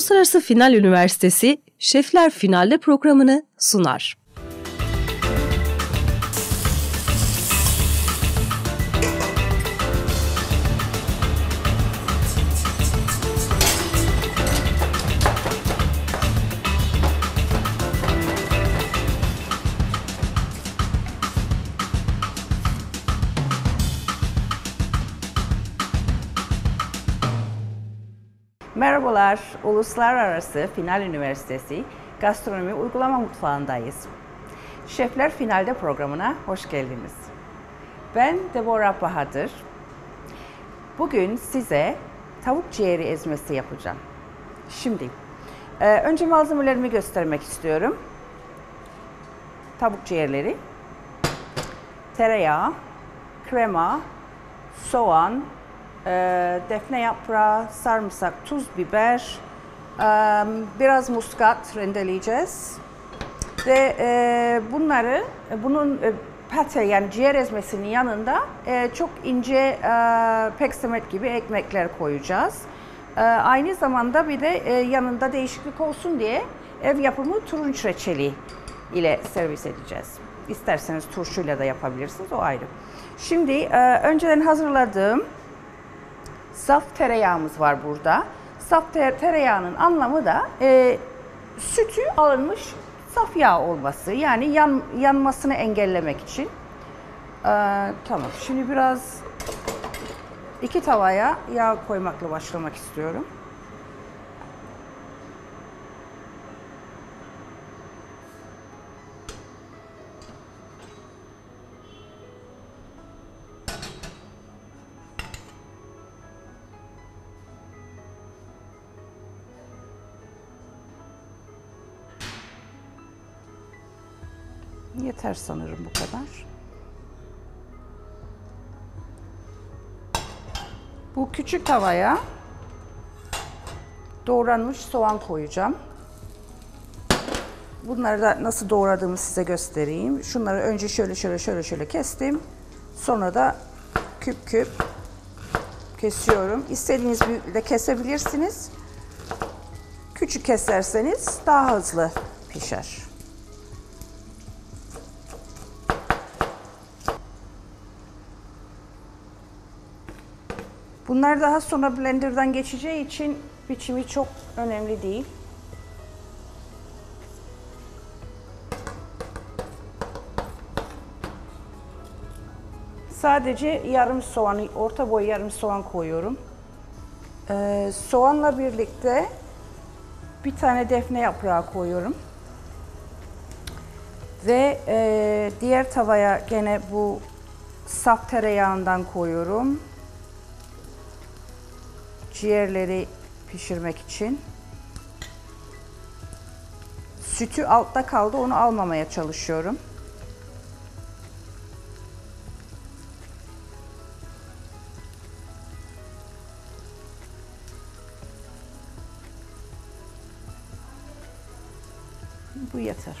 Uluslararası Final Üniversitesi Şefler Finalde programını sunar. Merhabalar, Uluslararası Final Üniversitesi Gastronomi Uygulama Mutfağı'ndayız. Şefler Finalde programına hoş geldiniz. Ben Deborah Bahadır. Bugün size tavuk ciğeri ezmesi yapacağım. Şimdi, e, önce malzemelerimi göstermek istiyorum. Tavuk ciğerleri, tereyağı, krema, soğan, e, defne yaprağı, sarımsak, tuz, biber, biraz muskat rendeleyeceğiz. Ve e, bunları, bunun e, pate yani ciğer ezmesinin yanında e, çok ince e, gibi ekmekler koyacağız. E, aynı zamanda bir de yanında değişiklik olsun diye ev yapımı turunç reçeli ile servis edeceğiz. İsterseniz turşuyla da yapabilirsiniz, o ayrı. Şimdi önceden hazırladığım saf tereyağımız var burada. Saf tereyağının anlamı da e, sütü alınmış saf yağ olması. Yani yan, yanmasını engellemek için. Ee, tamam. Şimdi biraz iki tavaya yağ koymakla başlamak istiyorum. Yeter sanırım bu kadar. Bu küçük tavaya doğranmış soğan koyacağım. Bunları da nasıl doğradığımı size göstereyim. Şunları önce şöyle şöyle şöyle şöyle kestim. Sonra da küp küp kesiyorum. İstediğiniz büyüklükte kesebilirsiniz. Küçük keserseniz daha hızlı pişer. Bunlar daha sonra blenderdan geçeceği için biçimi çok önemli değil. Sadece yarım soğanı, orta boy yarım soğan koyuyorum. Ee, soğanla birlikte bir tane defne yaprağı koyuyorum. Ve e, diğer tavaya gene bu saf tereyağından koyuyorum ciğerleri pişirmek için. Sütü altta kaldı, onu almamaya çalışıyorum. Bu yeter.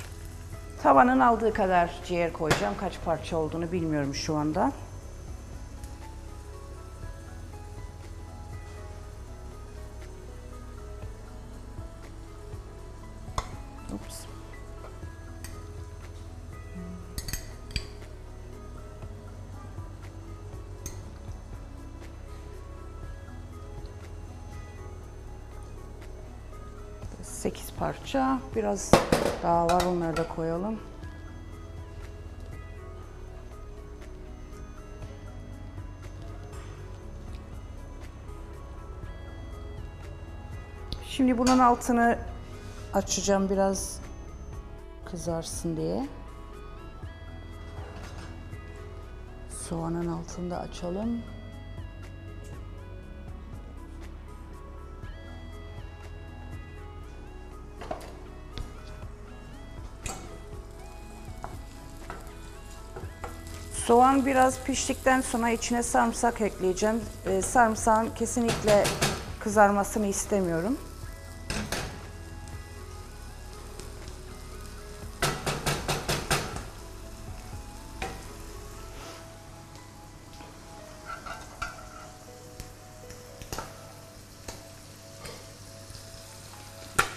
Tavanın aldığı kadar ciğer koyacağım. Kaç parça olduğunu bilmiyorum şu anda. 8 parça. Biraz daha var onları da koyalım. Şimdi bunun altını açacağım biraz kızarsın diye. Soğanın altını da açalım. Soğan biraz piştikten sonra içine sarımsak ekleyeceğim. Ee, sarımsağın kesinlikle kızarmasını istemiyorum.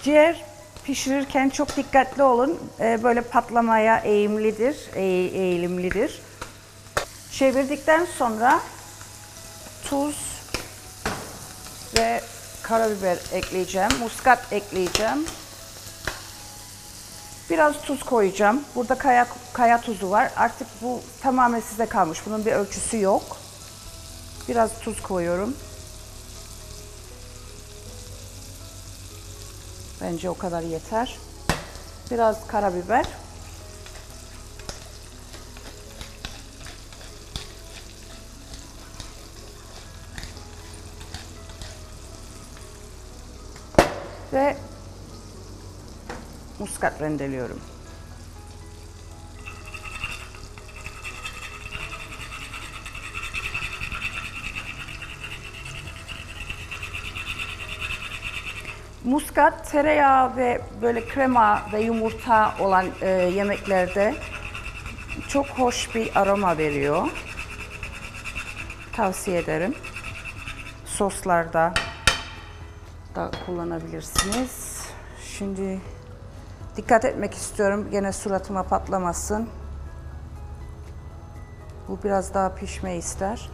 Ciğer pişirirken çok dikkatli olun. Ee, böyle patlamaya eğimlidir, eğ- eğilimlidir. Çevirdikten sonra tuz ve karabiber ekleyeceğim. Muskat ekleyeceğim. Biraz tuz koyacağım. Burada kaya, kaya tuzu var. Artık bu tamamen size kalmış. Bunun bir ölçüsü yok. Biraz tuz koyuyorum. Bence o kadar yeter. Biraz karabiber. Ve muskat rendeliyorum. Muskat, tereyağı ve böyle krema ve yumurta olan e, yemeklerde çok hoş bir aroma veriyor. Tavsiye ederim. Soslarda da kullanabilirsiniz. Şimdi dikkat etmek istiyorum gene suratıma patlamasın. Bu biraz daha pişme ister.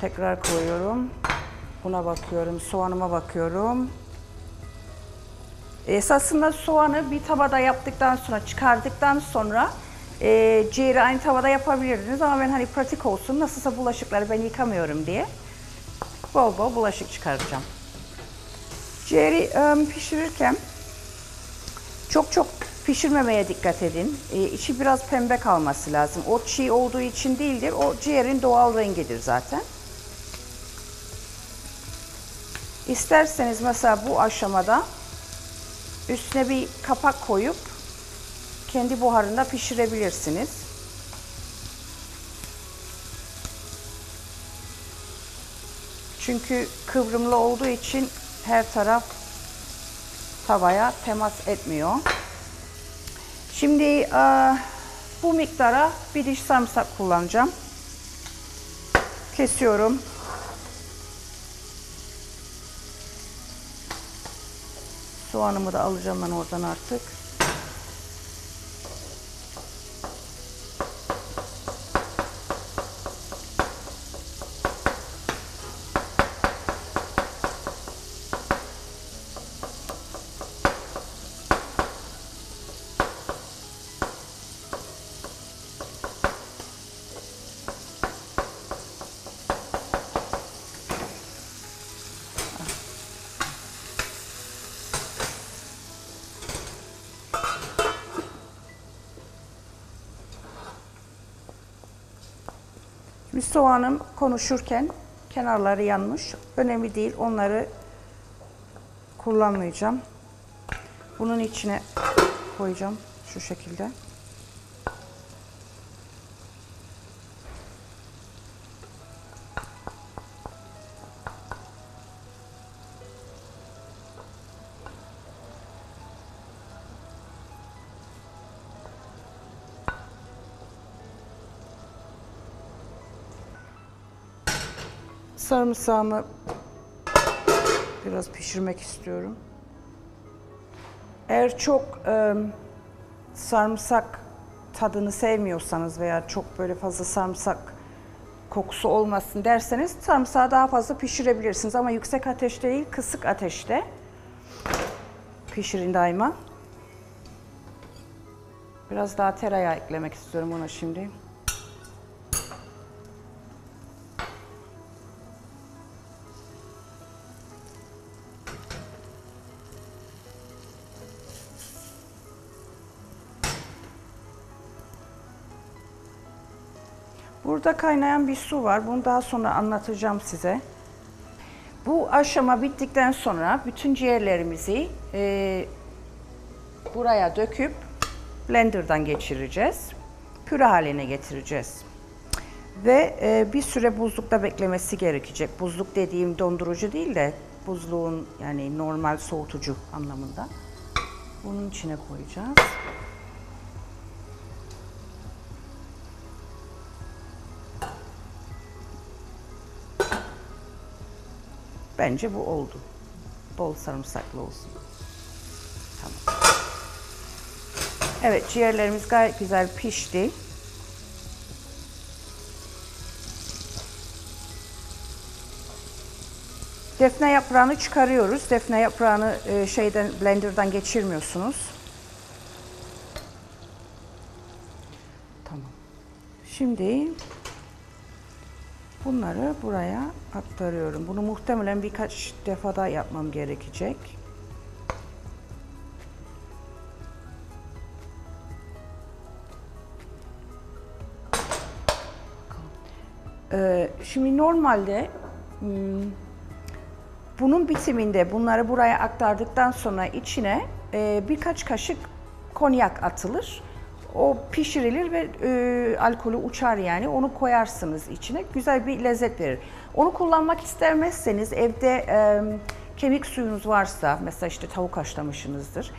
Tekrar koyuyorum. Buna bakıyorum, soğanıma bakıyorum. Esasında soğanı bir tavada yaptıktan sonra, çıkardıktan sonra e, ciğeri aynı tavada yapabilirdiniz ama ben hani pratik olsun, nasılsa bulaşıkları ben yıkamıyorum diye bol bol bulaşık çıkaracağım. Ciğeri e, pişirirken çok çok pişirmemeye dikkat edin. E, içi biraz pembe kalması lazım. O çiğ olduğu için değildir, o ciğerin doğal rengidir zaten. İsterseniz mesela bu aşamada üstüne bir kapak koyup kendi buharında pişirebilirsiniz. Çünkü kıvrımlı olduğu için her taraf tavaya temas etmiyor. Şimdi e, bu miktara bir diş sarımsak kullanacağım. Kesiyorum. Soğanımı da alacağım ben oradan artık. Şimdi soğanım konuşurken kenarları yanmış. Önemli değil. Onları kullanmayacağım. Bunun içine koyacağım şu şekilde. Sarımsağımı biraz pişirmek istiyorum. Eğer çok e, sarımsak tadını sevmiyorsanız veya çok böyle fazla sarımsak kokusu olmasın derseniz sarımsağı daha fazla pişirebilirsiniz ama yüksek ateşte değil kısık ateşte pişirin daima. Biraz daha tereyağı eklemek istiyorum ona şimdi. Burada kaynayan bir su var. Bunu daha sonra anlatacağım size. Bu aşama bittikten sonra bütün ciğerlerimizi e, buraya döküp blenderdan geçireceğiz. Püre haline getireceğiz. Ve e, bir süre buzlukta beklemesi gerekecek. Buzluk dediğim dondurucu değil de buzluğun yani normal soğutucu anlamında. Bunun içine koyacağız. Bence bu oldu. Bol sarımsaklı olsun. Tamam. Evet ciğerlerimiz gayet güzel pişti. Defne yaprağını çıkarıyoruz. Defne yaprağını e, şeyden blenderdan geçirmiyorsunuz. Tamam. Şimdi bunları buraya aktarıyorum. Bunu muhtemelen birkaç defa daha yapmam gerekecek. Ee, şimdi normalde hmm, bunun bitiminde bunları buraya aktardıktan sonra içine e, birkaç kaşık konyak atılır. O pişirilir ve e, alkolü uçar yani. Onu koyarsınız içine. Güzel bir lezzet verir. Onu kullanmak istemezseniz evde e, kemik suyunuz varsa, mesela işte tavuk haşlamışsınızdır.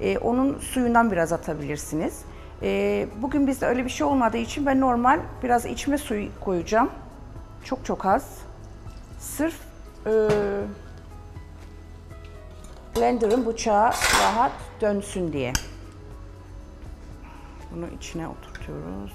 E, onun suyundan biraz atabilirsiniz. E, bugün bizde öyle bir şey olmadığı için ben normal biraz içme suyu koyacağım. Çok çok az. Sırf e, blenderın bıçağı rahat dönsün diye. Bunu içine oturtuyoruz.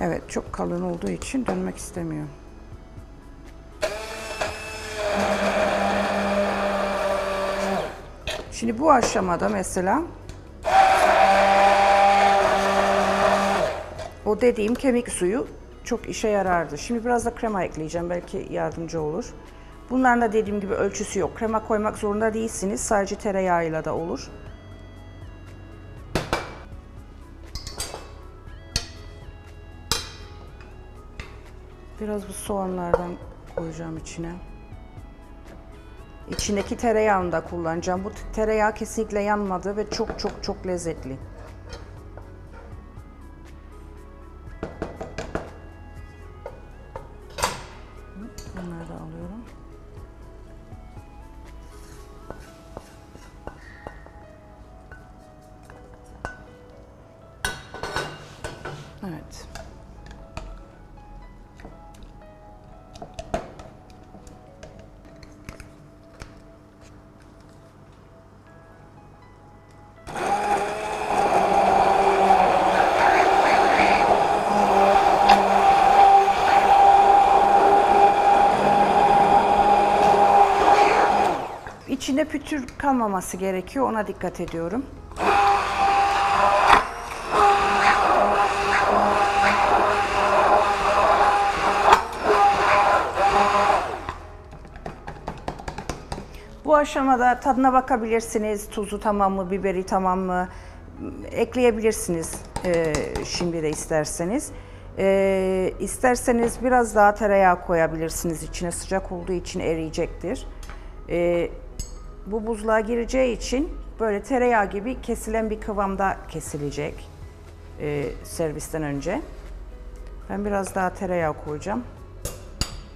Evet, çok kalın olduğu için dönmek istemiyor. Şimdi bu aşamada mesela o dediğim kemik suyu çok işe yarardı. Şimdi biraz da krema ekleyeceğim. Belki yardımcı olur. Bunların da dediğim gibi ölçüsü yok. Krema koymak zorunda değilsiniz. Sadece tereyağıyla da olur. Biraz bu soğanlardan koyacağım içine. İçindeki tereyağını da kullanacağım. Bu tereyağı kesinlikle yanmadı ve çok çok çok lezzetli. Pütür kalmaması gerekiyor. Ona dikkat ediyorum. Bu aşamada tadına bakabilirsiniz. Tuzu tamam mı, biberi tamam mı? Ekleyebilirsiniz e, şimdi de isterseniz. E, isterseniz biraz daha tereyağı koyabilirsiniz içine. Sıcak olduğu için eriyecektir. E, bu buzluğa gireceği için böyle tereyağı gibi kesilen bir kıvamda kesilecek e, servisten önce. Ben biraz daha tereyağı koyacağım.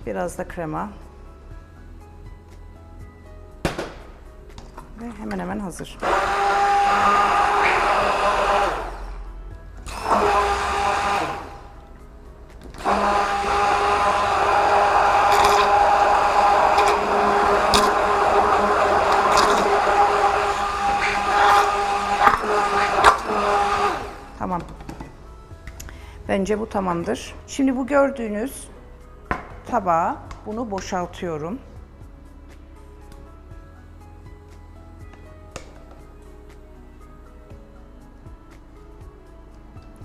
Biraz da krema. Ve hemen hemen hazır. Bence bu tamamdır. Şimdi bu gördüğünüz tabağa bunu boşaltıyorum.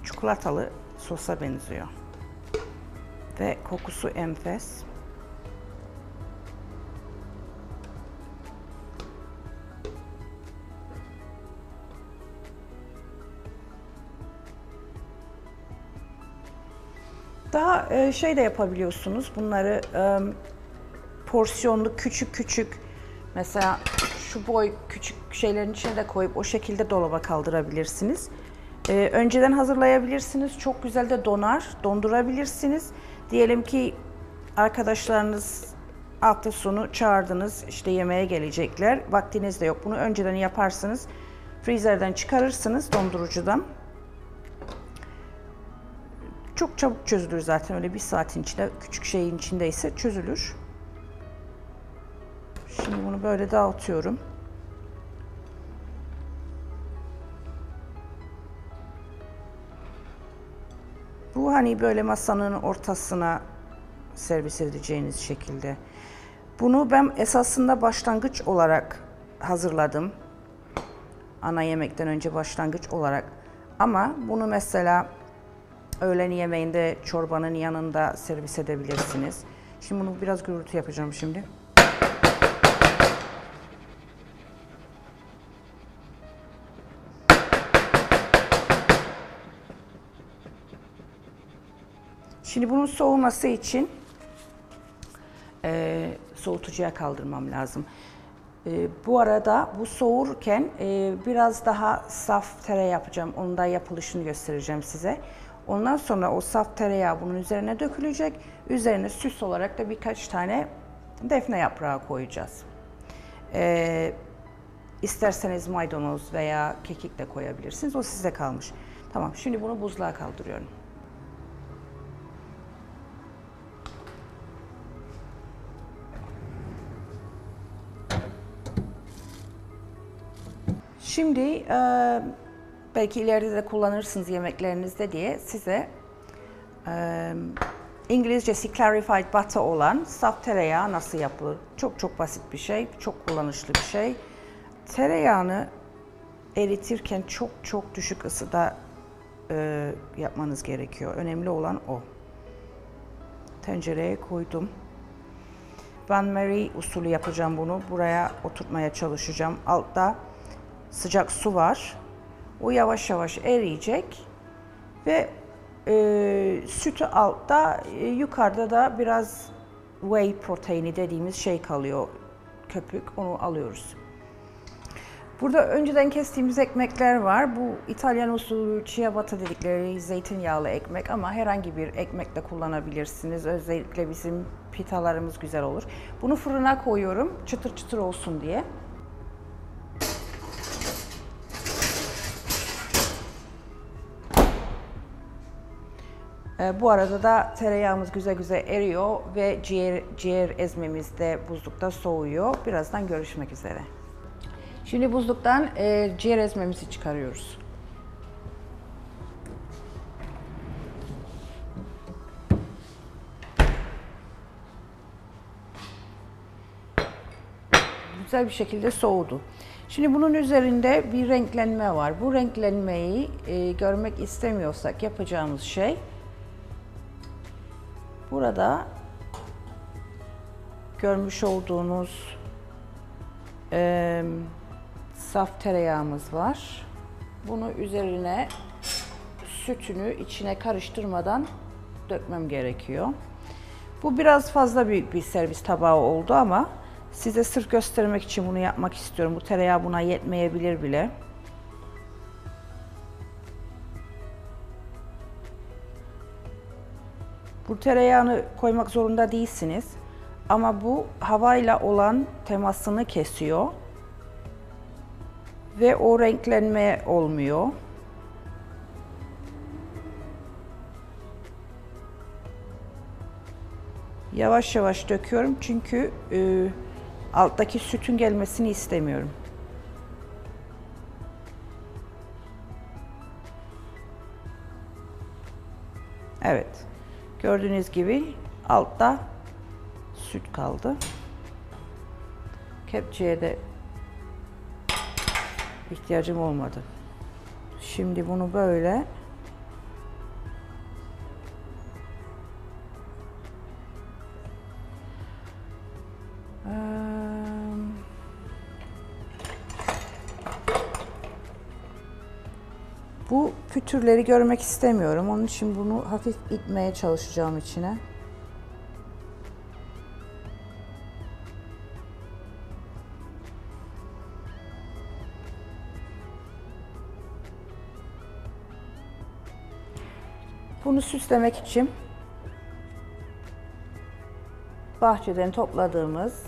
Çikolatalı sosa benziyor. Ve kokusu enfes. Daha e, şey de yapabiliyorsunuz. Bunları e, porsiyonlu küçük küçük mesela şu boy küçük şeylerin içine de koyup o şekilde dolaba kaldırabilirsiniz. E, önceden hazırlayabilirsiniz. Çok güzel de donar. Dondurabilirsiniz. Diyelim ki arkadaşlarınız hafta sonu çağırdınız işte yemeğe gelecekler. Vaktiniz de yok. Bunu önceden yaparsınız. Freezerden çıkarırsınız dondurucudan. Çok çabuk çözülür zaten öyle bir saatin içinde küçük şeyin içindeyse çözülür. Şimdi bunu böyle dağıtıyorum. Bu hani böyle masanın ortasına servis edeceğiniz şekilde. Bunu ben esasında başlangıç olarak hazırladım. Ana yemekten önce başlangıç olarak. Ama bunu mesela öğlen yemeğinde çorbanın yanında servis edebilirsiniz. Şimdi bunu biraz gürültü yapacağım şimdi. Şimdi bunun soğuması için e, soğutucuya kaldırmam lazım. E, bu arada bu soğurken e, biraz daha saf tereyağı yapacağım. Onun da yapılışını göstereceğim size. Ondan sonra o saf tereyağı bunun üzerine dökülecek. Üzerine süs olarak da birkaç tane defne yaprağı koyacağız. E, isterseniz maydanoz veya kekik de koyabilirsiniz. O size kalmış. Tamam şimdi bunu buzluğa kaldırıyorum. Şimdi e, belki ileride de kullanırsınız yemeklerinizde diye size e, İngilizcesi clarified butter olan saf tereyağı nasıl yapılır? Çok çok basit bir şey, çok kullanışlı bir şey. Tereyağını eritirken çok çok düşük ısıda e, yapmanız gerekiyor. Önemli olan o. Tencereye koydum. Ben Mary usulü yapacağım bunu. Buraya oturtmaya çalışacağım. Altta sıcak su var. O yavaş yavaş eriyecek ve e, sütü altta, e, yukarıda da biraz whey proteini dediğimiz şey kalıyor. Köpük, onu alıyoruz. Burada önceden kestiğimiz ekmekler var. Bu İtalyan usulü ciabatta dedikleri zeytinyağlı ekmek ama herhangi bir ekmek de kullanabilirsiniz. Özellikle bizim pitalarımız güzel olur. Bunu fırına koyuyorum çıtır çıtır olsun diye. Ee, bu arada da tereyağımız güzel güzel eriyor ve ciğer, ciğer ezmemiz de buzlukta soğuyor. Birazdan görüşmek üzere. Şimdi buzluktan e, ciğer ezmemizi çıkarıyoruz. Güzel bir şekilde soğudu. Şimdi bunun üzerinde bir renklenme var. Bu renklenmeyi e, görmek istemiyorsak yapacağımız şey Burada görmüş olduğunuz e, saf tereyağımız var. Bunu üzerine sütünü içine karıştırmadan dökmem gerekiyor. Bu biraz fazla büyük bir servis tabağı oldu ama size sırf göstermek için bunu yapmak istiyorum. Bu tereyağı buna yetmeyebilir bile. Bu tereyağını koymak zorunda değilsiniz. Ama bu havayla olan temasını kesiyor. Ve o renklenme olmuyor. Yavaş yavaş döküyorum çünkü e, alttaki sütün gelmesini istemiyorum. Evet. Gördüğünüz gibi altta süt kaldı. Kepçeye de ihtiyacım olmadı. Şimdi bunu böyle Bu pütürleri görmek istemiyorum. Onun için bunu hafif itmeye çalışacağım içine. Bunu süslemek için bahçeden topladığımız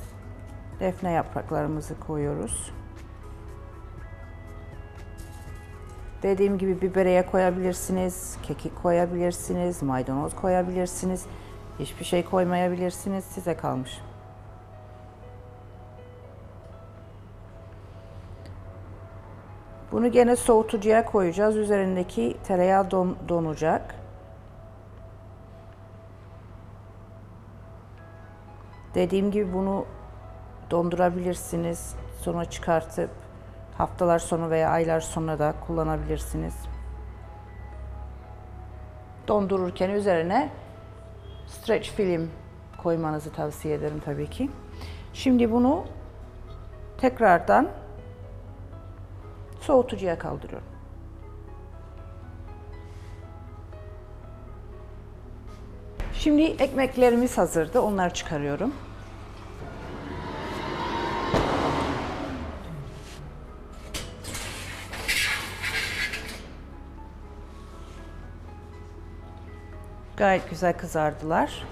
defne yapraklarımızı koyuyoruz. Dediğim gibi bibereye koyabilirsiniz, kekik koyabilirsiniz, maydanoz koyabilirsiniz. Hiçbir şey koymayabilirsiniz, size kalmış. Bunu gene soğutucuya koyacağız. Üzerindeki tereyağı don, donacak. Dediğim gibi bunu dondurabilirsiniz. Sonra çıkartıp haftalar sonra veya aylar sonra da kullanabilirsiniz. Dondururken üzerine stretch film koymanızı tavsiye ederim tabii ki. Şimdi bunu tekrardan soğutucuya kaldırıyorum. Şimdi ekmeklerimiz hazırdı. Onları çıkarıyorum. Gayet güzel kızardılar.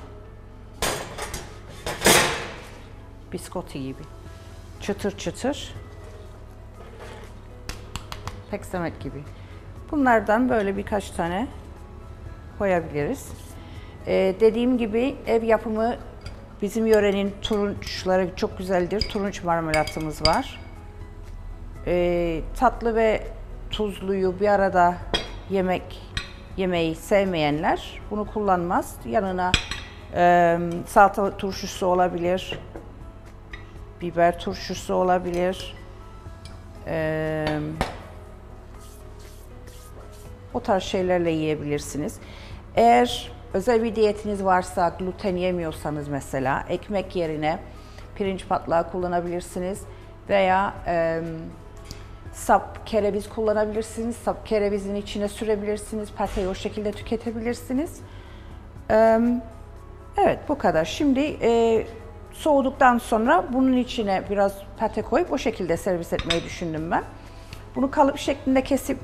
Biskoti gibi. Çıtır çıtır. Peksamet gibi. Bunlardan böyle birkaç tane koyabiliriz. Ee, dediğim gibi ev yapımı bizim yörenin turunçları çok güzeldir. Turunç marmelatımız var. Ee, tatlı ve tuzluyu bir arada yemek yemeği sevmeyenler bunu kullanmaz. Yanına e, salatalık turşusu olabilir, biber turşusu olabilir. E, o tarz şeylerle yiyebilirsiniz. Eğer özel bir diyetiniz varsa, gluten yemiyorsanız mesela ekmek yerine pirinç patlağı kullanabilirsiniz veya e, sap kereviz kullanabilirsiniz. Sap kerevizin içine sürebilirsiniz. Pateyi o şekilde tüketebilirsiniz. Evet bu kadar. Şimdi soğuduktan sonra bunun içine biraz pate koyup o şekilde servis etmeyi düşündüm ben. Bunu kalıp şeklinde kesip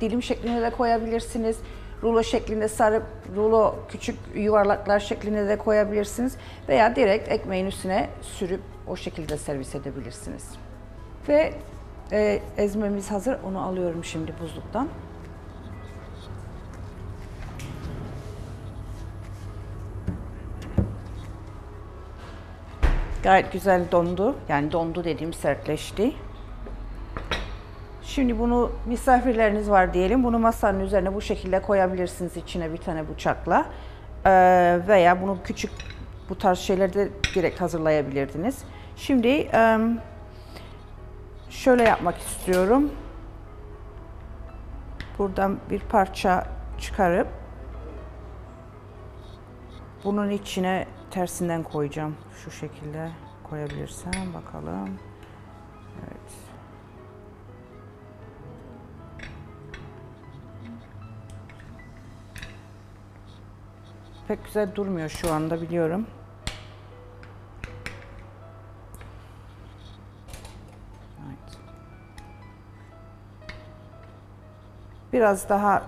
dilim şeklinde de koyabilirsiniz. Rulo şeklinde sarıp rulo küçük yuvarlaklar şeklinde de koyabilirsiniz. Veya direkt ekmeğin üstüne sürüp o şekilde servis edebilirsiniz. Ve e, ezmemiz hazır. Onu alıyorum şimdi buzluktan. Gayet güzel dondu. Yani dondu dediğim sertleşti. Şimdi bunu misafirleriniz var diyelim. Bunu masanın üzerine bu şekilde koyabilirsiniz içine bir tane bıçakla. Ee, veya bunu küçük bu tarz şeylerde direkt hazırlayabilirdiniz. Şimdi um, şöyle yapmak istiyorum. Buradan bir parça çıkarıp bunun içine tersinden koyacağım. Şu şekilde koyabilirsem bakalım. Evet. Pek güzel durmuyor şu anda biliyorum. Biraz daha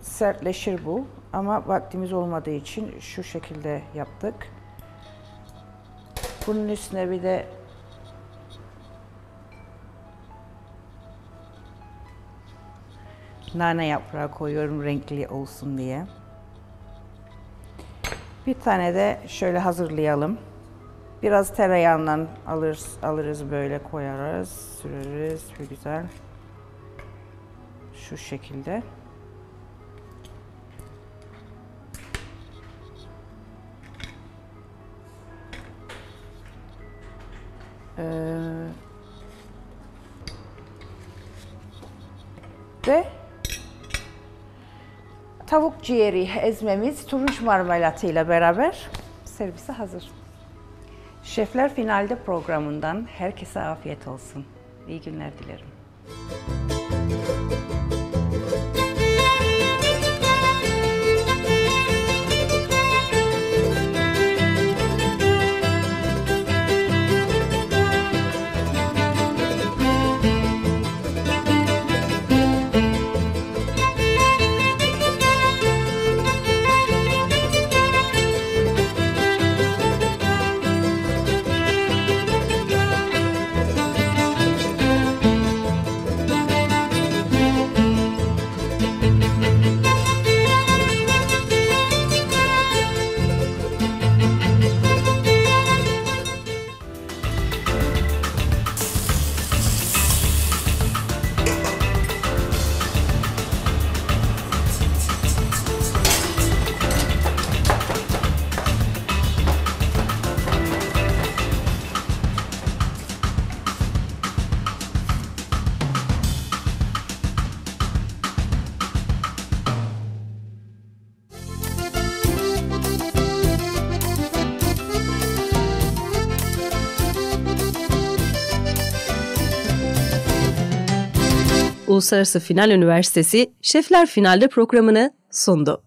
sertleşir bu ama vaktimiz olmadığı için şu şekilde yaptık. Bunun üstüne bir de nane yaprağı koyuyorum renkli olsun diye. Bir tane de şöyle hazırlayalım. Biraz tereyağından alırız, alırız böyle koyarız, süreriz bir güzel. Şu şekilde. Ee, ve tavuk ciğeri ezmemiz turunç marmelatıyla beraber servise hazır. Şefler Finalde programından herkese afiyet olsun. İyi günler dilerim. Uluslararası Final Üniversitesi Şefler Finalde programını sundu.